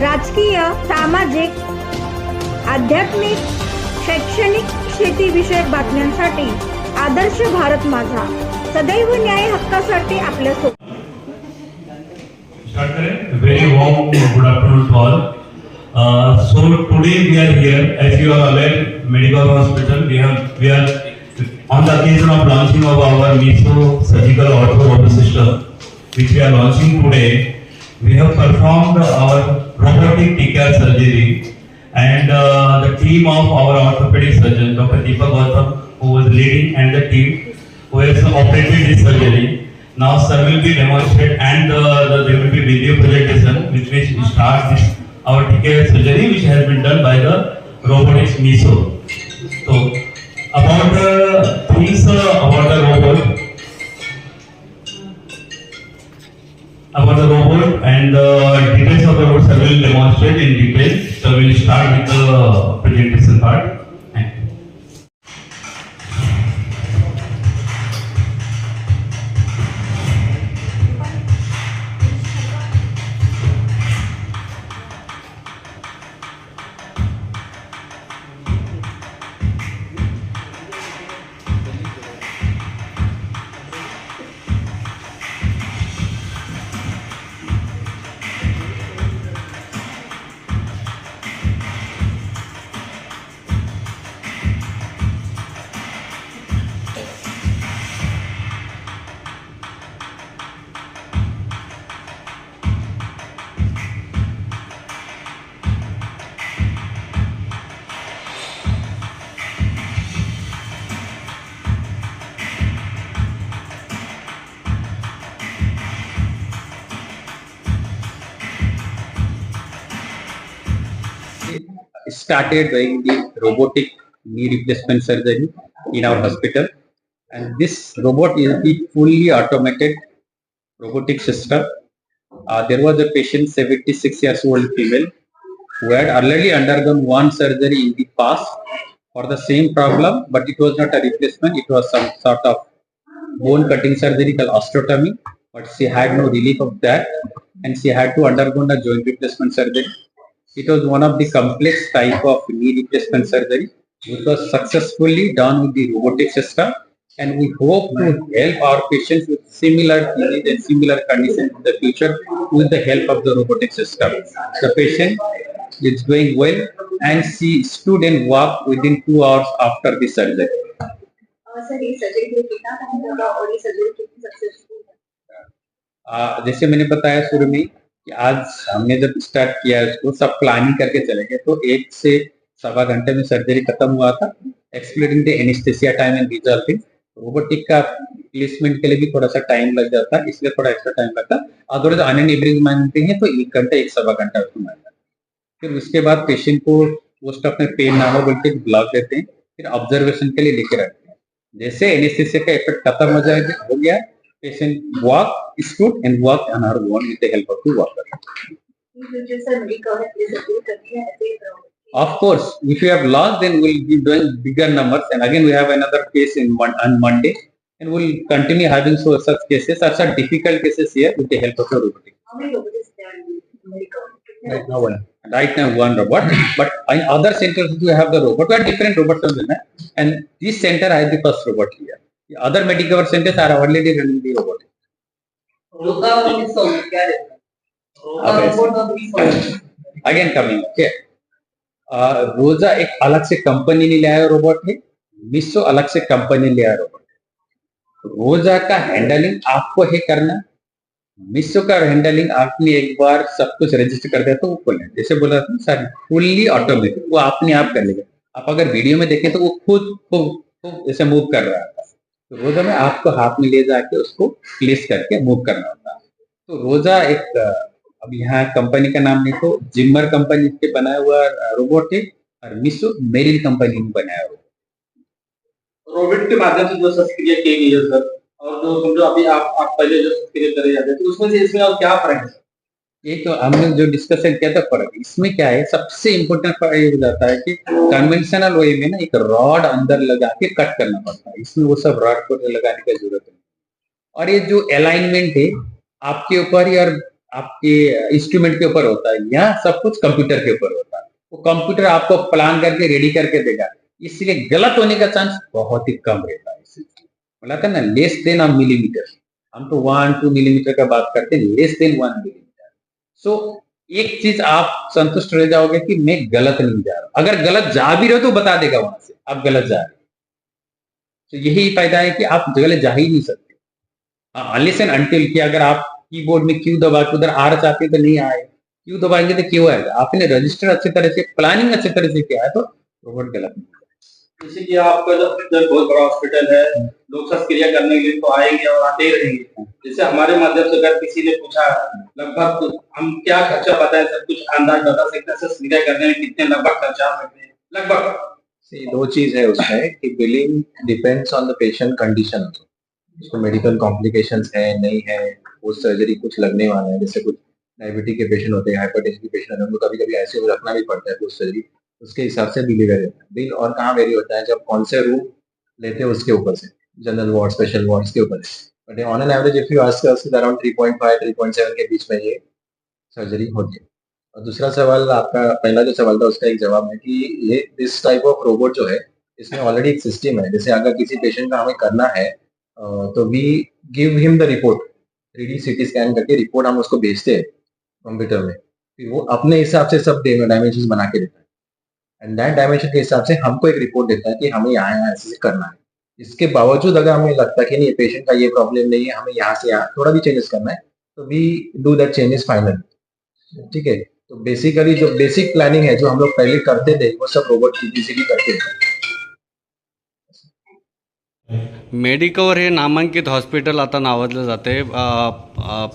राजकीय सामाजिक आध्यात्मिक शैक्षणिक शेतीविषयक बातम्यांसाठी आदर्श भारत माझा सदैव न्याय हक्कासाठी आपल्या? Very warm good afternoon to all. Uh, so today we are here, as you are aware, medical hospital. We have we are on the occasion of launching of our Miso surgical ortho system, which we are launching today. We have performed our robotic TCAR surgery, and uh, the team of our orthopedic surgeon, Dr. Deepak Gautam, who was leading, and the team who has operated this surgery. Now, sir will be demonstrate and uh, the, there will be video presentation which will start this our TKS surgery which has been done by the robotics Miso. So, about the things uh, about the robot, about the robot and details of the robot, sir will demonstrate in detail. So, we will start with the started doing the robotic knee replacement surgery in our hospital. And this robot is the fully automated robotic system. Uh, there was a patient, 76 years old female, who had already undergone one surgery in the past for the same problem, but it was not a replacement, it was some sort of bone cutting surgery called osteotomy, but she had no relief of that and she had to undergo a joint replacement surgery. It was one of the complex type of knee replacement surgery, which was successfully done with the robotic system. And we hope to help our patients with similar disease and similar conditions in the future with the help of the robotic system. The patient is doing well and she stood and walked within two hours after the surgery. Sir ये surgery के लिए कितना time लगा और ये surgery कितनी successful है आ, जैसे मैंने बताया शुरू में कि आज हमने जब स्टार्ट किया इसको सब प्लानिंग करके चले गए तो एक से सवा घंटे में सर्जरी खत्म हुआ था। Expediting the anaesthesia time and resulting robotic का प्लेसमेंट के लिए भी थोड़ा सा टाइम लग जाता है इसलिए थोड़ा एक्स्ट्रा टाइम लगता। अदरवाइज़ अन एन एवरेज मानते हैं तो एक घंटा, एक सवा घंटा उसको मानता फिर उसके बाद पेशेंट को पोस्ट ऑफ़ में पेन ना हो बोल के ब्लॉक देते हैं। फिर ऑब्जर्वेशन के लिए लेके रखते हैं। जैसे एनेस्थेसिया का इफ़ेक्ट खत्म हो जाएगा हो गया patient walk, stood and walk, on our own with the help of the. Of course, if we have lost, then we'll be doing bigger numbers. And again, we have another case in one, on Monday. And we'll continue having so, such cases, such, a difficult cases here with the help of the robotic. How many Right now, one. Right now, one robot. But in other centers, we have the robot. We have different robots. And this center has the first robot here. The other medical centers are already running the robot. रोका वाली song क्या है robot और भी song again coming okay Roja एक अलग से company ने लिया है रोबोट है. मिसो अलग से कंपनी लिया है. रोबोट रोजा का हैंडलिंग आपको है करना. मिसो का हैंडलिंग आपने एक बार सब कुछ रजिस्टर कर दिया तो वो खोले जैसे बोला था सर फुल्ली ऑटोमेटिक वो आपने आप कर लेगा. आप अगर वीडियो में देखें तो वो खुद खुद ऐसे मूव कर रहा था तो रोजा में आपको हाथ में ले जाके उसको प्लेस करके मूव करना होता है। तो रोजा एक अब यहाँ कंपनी का नाम देखो जिम्मर कंपनी के बनाया हुआ रोबोट है और मिसो मेरिल कंपनी ने बनाया हुआ। रोबोट के माध्यम से जो शस्त्रक्रिया की गई है सर और जो समझो अभी आप आप पहले जो शस्त्रक्रिया करे जाते तो उसमें से इसमें और क्या फ़र्क है एक तो हमने जो डिस्कशन किया था फ़र्क, इसमें क्या है, सबसे इम्पोर्टेंट फ़र्क ये हो जाता है कि कन्वेंशनल वे में ना एक रॉड अंदर लगा के कट करना पड़ता है। इसमें वो सब रॉड को लगाने की ज़रूरत नहीं। और ये जो अलाइनमेंट है, आपके ऊपर और आपके इंस्ट्रूमेंट के ऊपर होता है यहाँ सब कुछ कंप्यूटर के ऊपर होता है। वो कंप्यूटर आपको प्लान करके रेडी करके देगा। इसलिए गलत होने का चांस बहुत ही कम रहता है। बोला था ना लेस देन मिलीमीटर हम तो वन टू मिलीमीटर का बात करते हैं less than one millimetre so एक चीज़ आप संतुष्ट रह जाओगे कि मैं गलत नहीं जा रहा। अगर गलत जा भी रहे हो तो बता देगा वहाँ से, आप गलत जा रहे हो। तो यही फ़ायदा है कि आप गलत जा ही नहीं सकते। अनलेस एंड अनटिल कि अगर आप कीबोर्ड में क्यू दबा के उधर आर चाहते हैं तो नहीं आए। क्यू दबाएँगे तो क्यों आएगा? आपने रजिस्टर अच्छी तरह से प्लानिंग अच्छी तरह से किया है तो रोबोट गलत नहीं इसीलिए आपका जो हॉस्पिटल बहुत बड़ा हॉस्पिटल है, लोग शस्त्रक्रिया करने के लिए तो आएँगे और आते ही रहेंगे। जैसे हमारे माध्यम से अगर किसी ने पूछा, लगभग हम क्या खर्चा बताएँ, सब कुछ अंदाज बता सकते हैं शस्त्रक्रिया करने में कितने लगभग खर्चा आ सकते हैं? लगभग। दो चीज़ है उसमें कि billing depends on the patient condition उसको मेडिकल कॉम्प्लिकेशन है, नहीं है वो सर्जरी कुछ लगने वाला है, जैसे कुछ डायबिटीज़ के पेशेंट होते हैं हाइपरटेंशन के पेशेंट होते हैं, उनको कभी कभी ऐसे रखना भी पड़ता है कुछ सर्जरी उसके हिसाब से बिल वेरी होता है। बिल और कहाँ वेरी होता है? जब कौन से रूम लेते हैं उसके ऊपर से। जनरल वार्ड स्पेशल वार्ड के ऊपर से। But on an average if you ask us around 3.5 3.7 के बीच में ये सर्जरी होती है और दूसरा सवाल आपका, पहला जो सवाल था, उसका एक जवाब है कि ये दिस टाइप ऑफ़ रोबोट जो है, इसमें ऑलरेडी एक सिस्टम है। जैसे अगर किसी पेशेंट का हमें करना है तो we give him the report three D CT scan करके रिपोर्ट हम उसको भेजते हैं कंप्यूटर में। फिर वो अपने हिसाब से सब डायमेंशन बना के देता है। एंड दैट डायमेंशन के हिसाब से हमको एक रिपोर्ट देता है कि हमें यहाँ यहाँ ऐसे करना है। इसके बावजूद अगर हमें लगता है कि नहीं पेशेंट का ये प्रॉब्लम नहीं है, हमें यहाँ से यहाँ थोड़ा भी चेंजेस करना है तो we do that changes final ठीक है? तो बेसिकली जो बेसिक प्लानिंग है, जो हम लोग पहले करते थे, वो सब रोबोट की करते थे। मेडिकवर हे नामांकित हॉस्पिटल आता नावाजलं जाते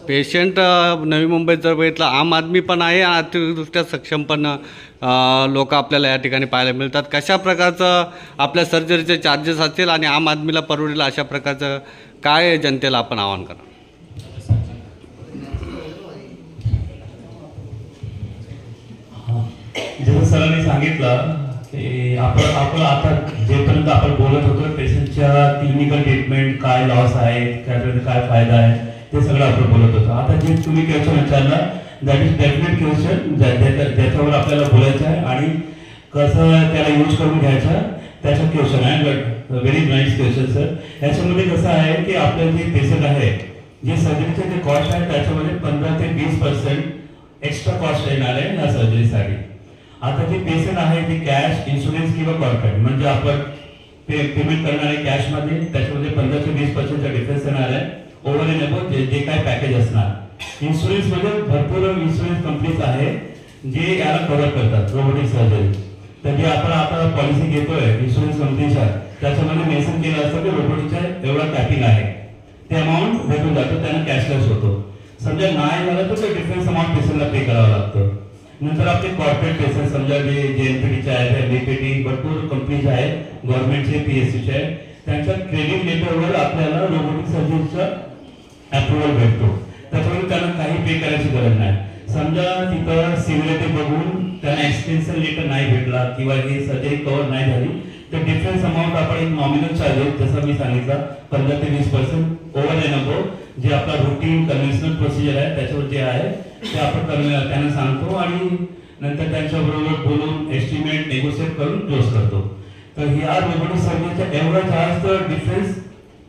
पेशंट नवी मुंबईत जर बघितलं आम आदमी पण आहे आर्थिकदृष्ट्या सक्षम पण लोक आपल्याला या ठिकाणी पाहायला मिळतात. कशा प्रकारचं आपल्या सर्जरीचे चार्जेस असतील आणि आम आदमीला परवडेल अशा प्रकारचं काय जनतेला आपण आवाहन करा जसं सरांनी सांगितलं ते आपण आपण आता जेपर्यंत आपण बोलत होतो पेशंटच्या क्लिनिकल ट्रीटमेंट काय लॉस आहे त्यापर्यंत काय फायदा आहे ते सगळं आपण बोलत होतो. आता जे तुम्ही क्वेश्चन विचारला दॅट इज डेफिनेट क्वेश्चन ज्याच्यावर आपल्याला बोलायचं आहे आणि कसं त्याला यूज करून घ्यायचं त्याचा क्वेश्चन आहे. व्हेरी नाईस क्वेश्चन सर याच्यामध्ये कसं आहे की आपलं जे पेशंट आहे जे सर्जरीचे जे कॉस्ट आहे त्याच्यामध्ये पंधरा ते वीस पर्सेंट एक्स्ट्रा कॉस्ट येणार आहे या सर्जरीसाठी आता जे पेशंट आहे ते कॅश इन्शुरन्स किंवा कॉर्पोरेट म्हणजे आपण पे पेमेंट करणारे कॅशमध्ये त्याच्यामध्ये पंधरा ते वीस पर्सेंटचा डिफरन्स येणार आहे. ओव्हर एन अबव जे काय पॅकेज असणार. इन्शुरन्समध्ये म्हणजे भरपूर इन्शुरन्स कंपनीज आहे जे याला कव्हर करतात रोबोटिक सर्जरी तर जे आपण आता पॉलिसी घेतोय इन्शुरन्स कंपनीच्या त्याच्यामध्ये मेन्शन केलं असतं की रोबोटिकच्या एवढा कॅपिंग आहे. ते अमाऊंट भेटून जातो त्यांना कॅशलेस होतो. समजा नाही झालं तर ते डिफरन्स अमाऊंट पेशंटला पे करावं लागतं. नंतर आपले कॉर्पोरेट केसेस समजा जे जेएनपीटीचे आहेत बीपीटी भरपूर कंपनीज आहेत गव्हर्नमेंटचे पी एस सीचे आहेत त्यांच्या क्रेडिट लेटरवर आपल्याला रोबोटिक सर्जनचा अप्रुव्हल भेटतो. त्याच्यामुळे त्यांना काही पे करायची गरज नाही. समजा तिथं सिव्हिलिटी बघून त्यांना एक्सटेन्शन लेटर नाही भेटला किंवा ही सर्जरी कव्हर नाही झाली तर डिफरन्स अमाऊंट आपण एक नॉमिनल चार्जेस जसं मी सांगितलं पंधरा ते वीस पर्सेंट ओव्हर एन अबो जे आपला रुटीन कन्व्हेन्शनल प्रोसिजर आहे त्याच्यावर जे आहे ते आपण त्यांना सांगतो आणि नंतर त्यांच्याबरोबर बोलून एस्टिमेट नेगोशिएट करून क्लोज करतो. तर ह्या रोबोटिक सर्जरीचा एवढा जास्त डिफरन्स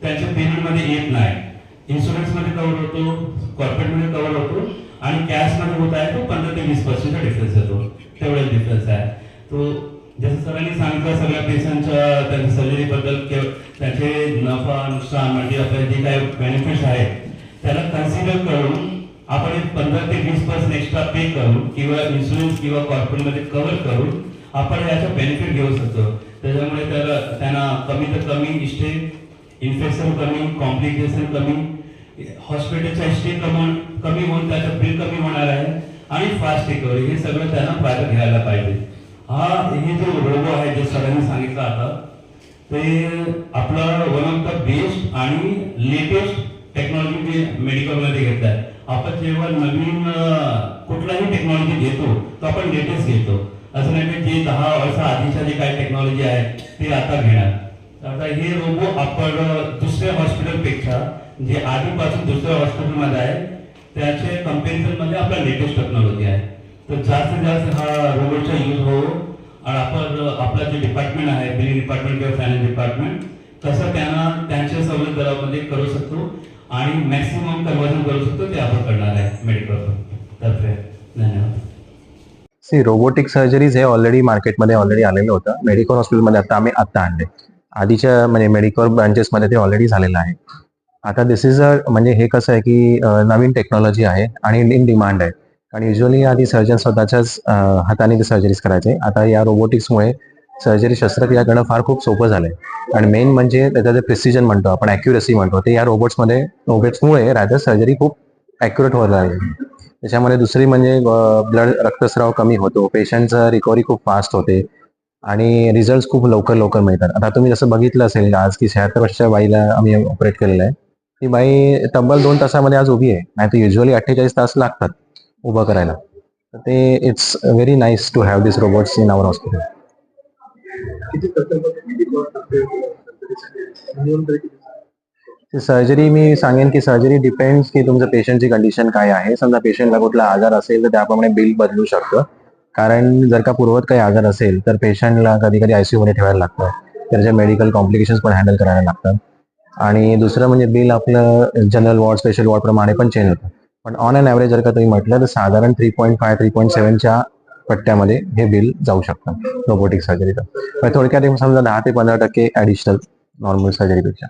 त्यांच्या पेमेंटमध्ये येत नाही. इन्शुरन्समध्ये कव्हर होतो कॉर्पोरेटमध्ये कव्हर होतो आणि कॅशमध्ये होत आहे तो पंधरा ते वीस पर्सेंटचा डिफरन्स येतो. तेवढाच डिफरन्स आहे. तो जसं सरांनी सांगितलं सगळ्या पेशंटच्या त्यांच्या सर्जरीबद्दल बद्दल नफा नुकसान म्हणजे आपल्या जे काही बेनिफिट्स आहेत त्याला कन्सिडर करून आपण एक पंधरा ते वीस पर्सेंट एक्स्ट्रा पे करून किंवा इन्शुरन्स किंवा कॉर्पोरेटमध्ये कव्हर करून आपण याचा बेनिफिट घेऊ शकतो. त्याच्यामुळे त्याला त्यांना कमी तर कमी स्टे इन्फेक्शन कमी कॉम्प्लिकेशन कमी हॉस्पिटलचा स्टे कमी कमी होऊन त्याचं बिल कमी होणार आहे आणि फास्ट रिकव्हरी हे सगळं त्यांना फायदा घ्यायला पाहिजे. हा हे जो रोबो आहे जे सरांनी सांगितलं आता. ते आपला वन ऑफ द बेस्ट आणि लेटेस्ट टेक्नॉलॉजी मेडिकलमध्ये घेत आहे. आपण जेव्हा नवीन कुठलाही टेक्नॉलॉजी घेतो तो आपण लेटेस्ट घेतो. असं नाही की जे दहा वर्षा आधीच्या जे काही टेक्नॉलॉजी आहे ते आता घेणार. आता हे रोबो आपण दुसऱ्या हॉस्पिटलपेक्षा जे आधीपासून दुसऱ्या हॉस्पिटलमध्ये आहे त्याचे comparison मध्ये आपला लेटेस्ट टेक्नॉलॉजी आहे. तर जास्तीत जास्त हा रोबोटचा यूज हो आपण आपलं जे डिपार्टमेंट आहे बिलिंग डिपार्टमेंट किंवा फायनान्स डिपार्टमेंट कसं त्यांना त्यांच्या सवलत दरामध्ये करू शकतो आणि मॅक्सिमम कन्वर्जन करू शकतो ते आपण करणार आहे मेडिकल तर्फे धन्यवाद. सी रोबोटिक सर्जरीज हे ऑलरेडी मार्केटमध्ये ऑलरेडी आलेलं होतं. मेडिकल हॉस्पिटलमध्ये आता आम्ही आत्ता आणले. आधीच्या म्हणजे मेडिकल ब्रांचेसमध्ये ते ऑलरेडी झालेलं आहे. आता दिस इज अ म्हणजे हे कसं आहे की नवीन टेक्नॉलॉजी आहे आणि इन डिमांड आहे. आणि युजली आधी सर्जन स्वतःच्याच हाताने ते सर्जरीज करायचे. आता या रोबोटिक्समुळे सर्जरी शस्त्रक्रिया करणं फार खूप सोपं झालंय. आणि मेन म्हणजे त्याचं जे प्रिसिजन म्हणतो आपण अॅक्युरसी म्हणतो ते या रोबोट्समध्ये रोबोट्समुळे रादर सर्जरी खूप अॅक्युरेट होत आहे. त्याच्यामध्ये दुसरी म्हणजे ब्लड रक्तस्राव कमी होतो. पेशंटचं रिकव्हरी खूप फास्ट होते. आणि रिझल्ट खूप लवकर लवकर मिळतात. आता तुम्ही जसं बघितलं असेल आज की शहात्तर वर्षाच्या बाईला आम्ही ऑपरेट केलेलं आहे. ती बाई तब्बल दोन तासामध्ये आज उभी आहे. नाही तर युजली अठ्ठेचाळीस तास लागतात. उभं करायला. तर ते it's very nice to have this robots in our hospital surgery मी सांगेन की सर्जरी डिपेंड्स की तुमचं पेशंटची कंडिशन काय आहे. समजा पेशंटला कुठला आजार असेल तर त्याप्रमाणे बिल बदलू शकतं. कारण जर का पूर्वत काही आजार असेल तर पेशंटला कधी कधी आयसीयू मध्ये ठेवायला लागतं. त्याच्या मेडिकल कॉम्प्लिकेशन्स पण हँडल करायला लागतात. आणि दुसरं म्हणजे बिल आपलं जनरल वॉर्ड स्पेशल वॉर्ड प्रमाणे पण चेंज होतं. पण ऑन अँड ॲव्हरेज जर का तुम्ही म्हटलं तर साधारण three point five three point सेव्हनच्या पट्ट्यामध्ये हे बिल जाऊ शकतं. रोबोटिक सर्जरीचं थोडक्यात समजा दहा ते पंधरा टक्के ॲडिशनल नॉर्मल सर्जरीपेक्षा